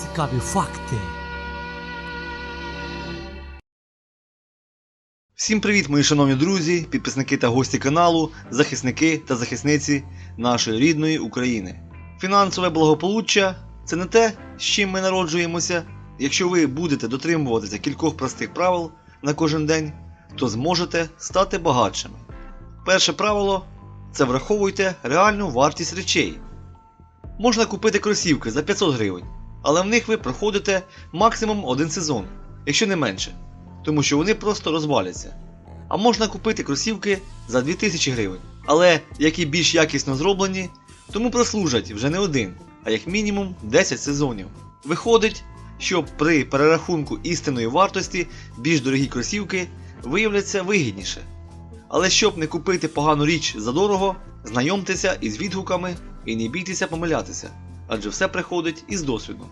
Цікаві факти. Всім привіт, мої шановні друзі, підписники та гості каналу, захисники та захисниці нашої рідної України. Фінансове благополуччя це не те, з чим ми народжуємося. Якщо ви будете дотримуватися кількох простих правил на кожен день, то зможете стати багатшими. Перше правило це враховуйте реальну вартість речей. Можна купити кросівки за 500 гривень, але в них ви проходите максимум один сезон, якщо не менше тому що вони просто розваляться. А можна купити кросівки за 2000 гривень, але які більш якісно зроблені, тому прослужать вже не один, а як мінімум 10 сезонів. Виходить, що при перерахунку істинної вартості більш дорогі кросівки виявляться вигідніше. Але щоб не купити погану річ за дорого, знайомтеся із відгуками і не бійтеся помилятися, адже все приходить із досвіду.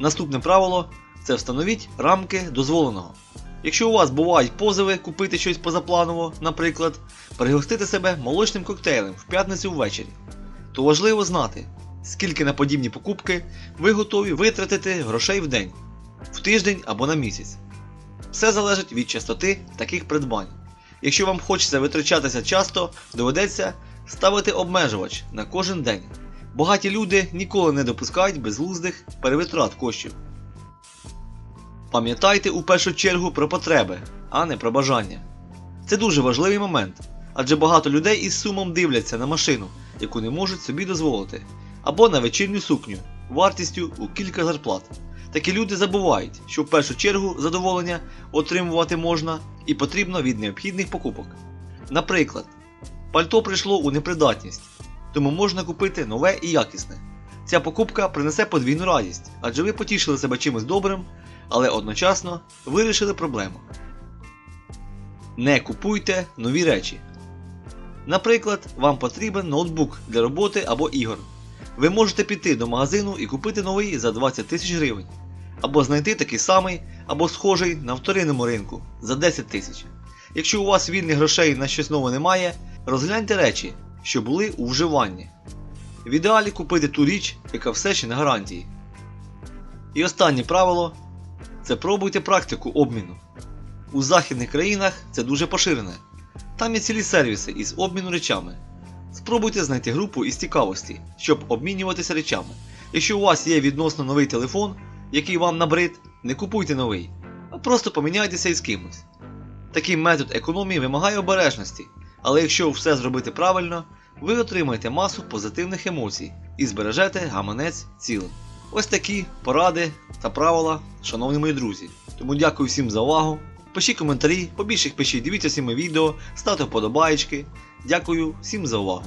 Наступне правило це встановіть рамки дозволеного. Якщо у вас бувають позови купити щось позапланово, наприклад, пригостити себе молочним коктейлем в п'ятницю ввечері, то важливо знати, скільки на подібні покупки ви готові витратити грошей в день, в тиждень або на місяць. Все залежить від частоти таких придбань. Якщо вам хочеться витрачатися часто, доведеться ставити обмежувач на кожен день. Багаті люди ніколи не допускають безглуздих перевитрат коштів. Пам'ятайте у першу чергу про потреби, а не про бажання. Це дуже важливий момент, адже багато людей із сумом дивляться на машину, яку не можуть собі дозволити, або на вечірню сукню вартістю у кілька зарплат. Такі люди забувають, що в першу чергу задоволення отримувати можна і потрібно від необхідних покупок. Наприклад, пальто прийшло у непридатність, тому можна купити нове і якісне. Ця покупка принесе подвійну радість, адже ви потішили себе чимось добрим, але одночасно вирішили проблему. Не купуйте нові речі. Наприклад, вам потрібен ноутбук для роботи або ігор. Ви можете піти до магазину і купити новий за 20 тисяч гривень, або знайти такий самий або схожий на вторинному ринку за 10 тисяч. Якщо у вас вільних грошей на щось нове немає, розгляньте речі, що були у вживанні. В ідеалі купити ту річ, яка все ще на гарантії. І останнє правило це пробуйте практику обміну. У західних країнах це дуже поширене. Там є цілі сервіси із обміну речами. Спробуйте знайти групу із цікавості, щоб обмінюватися речами. Якщо у вас є відносно новий телефон, який вам набрид, не купуйте новий, а просто поміняйтеся із кимось. Такий метод економії вимагає обережності, але якщо все зробити правильно, ви отримаєте масу позитивних емоцій і збережете гаманець цілим. Ось такі поради та правила, шановні мої друзі. Тому дякую всім за увагу. Пишіть коментарі, побільше їх пишіть, дивіться всі мої відео, ставте вподобаєчки. Дякую всім за увагу.